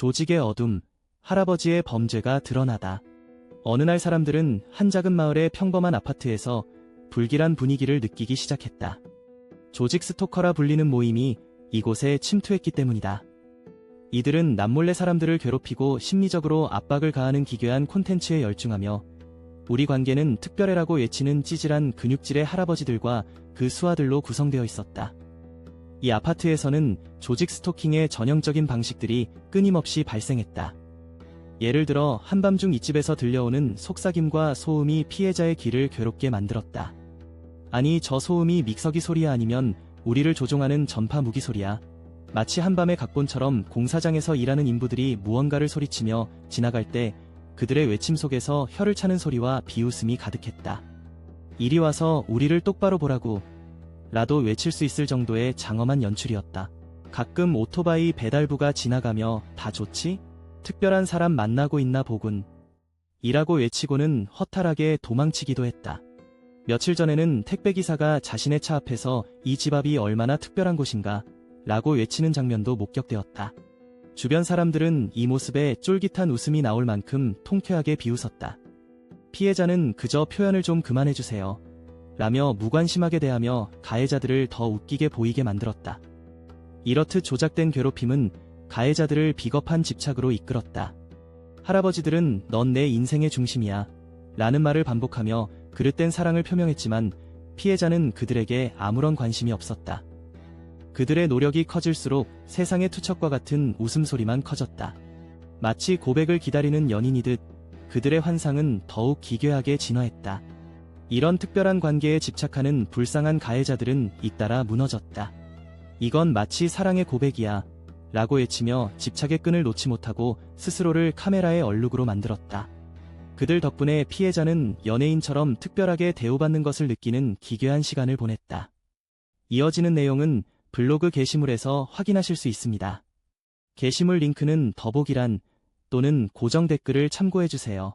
조직의 어둠, 할아버지의 범죄가 드러나다. 어느 날 사람들은 한 작은 마을의 평범한 아파트에서 불길한 분위기를 느끼기 시작했다. 조직 스토커라 불리는 모임이 이곳에 침투했기 때문이다. 이들은 남몰래 사람들을 괴롭히고 심리적으로 압박을 가하는 기괴한 콘텐츠에 열중하며 우리 관계는 특별해라고 외치는 찌질한 근육질의 할아버지들과 그 수하들로 구성되어 있었다. 이 아파트에서는 조직 스토킹의 전형적인 방식들이 끊임없이 발생했다. 예를 들어 한밤중 이 집에서 들려오는 속삭임과 소음이 피해자의 귀를 괴롭게 만들었다. 아니 저 소음이 믹서기 소리야 아니면 우리를 조종하는 전파 무기 소리야. 마치 한밤의 각본처럼 공사장에서 일하는 인부들이 무언가를 소리치며 지나갈 때 그들의 외침 속에서 혀를 차는 소리와 비웃음이 가득했다. 이리 와서 우리를 똑바로 보라고 라도 외칠 수 있을 정도의 장엄한 연출이었다. 가끔 오토바이 배달부가 지나가며 다 좋지? 특별한 사람 만나고 있나 보군. 이라고 외치고는 허탈하게 도망치기도 했다. 며칠 전에는 택배기사가 자신의 차 앞에서 이 집 앞이 얼마나 특별한 곳인가 라고 외치는 장면도 목격되었다. 주변 사람들은 이 모습에 쫄깃한 웃음이 나올 만큼 통쾌하게 비웃었다. 피해자는 그저 표현을 좀 그만해주세요. 라며 무관심하게 대하며 가해자들을 더 웃기게 보이게 만들었다. 이렇듯 조작된 괴롭힘은 가해자들을 비겁한 집착으로 이끌었다. 할아버지들은 넌 내 인생의 중심이야. 라는 말을 반복하며 그릇된 사랑을 표명했지만 피해자는 그들에게 아무런 관심이 없었다. 그들의 노력이 커질수록 세상의 투척과 같은 웃음소리만 커졌다. 마치 고백을 기다리는 연인이듯 그들의 환상은 더욱 기괴하게 진화했다. 이런 특별한 관계에 집착하는 불쌍한 가해자들은 잇따라 무너졌다. 이건 마치 사랑의 고백이야. 라고 외치며 집착의 끈을 놓지 못하고 스스로를 카메라의 얼룩으로 만들었다. 그들 덕분에 피해자는 연예인처럼 특별하게 대우받는 것을 느끼는 기괴한 시간을 보냈다. 이어지는 내용은 블로그 게시물에서 확인하실 수 있습니다. 게시물 링크는 더보기란 또는 고정 댓글을 참고해주세요.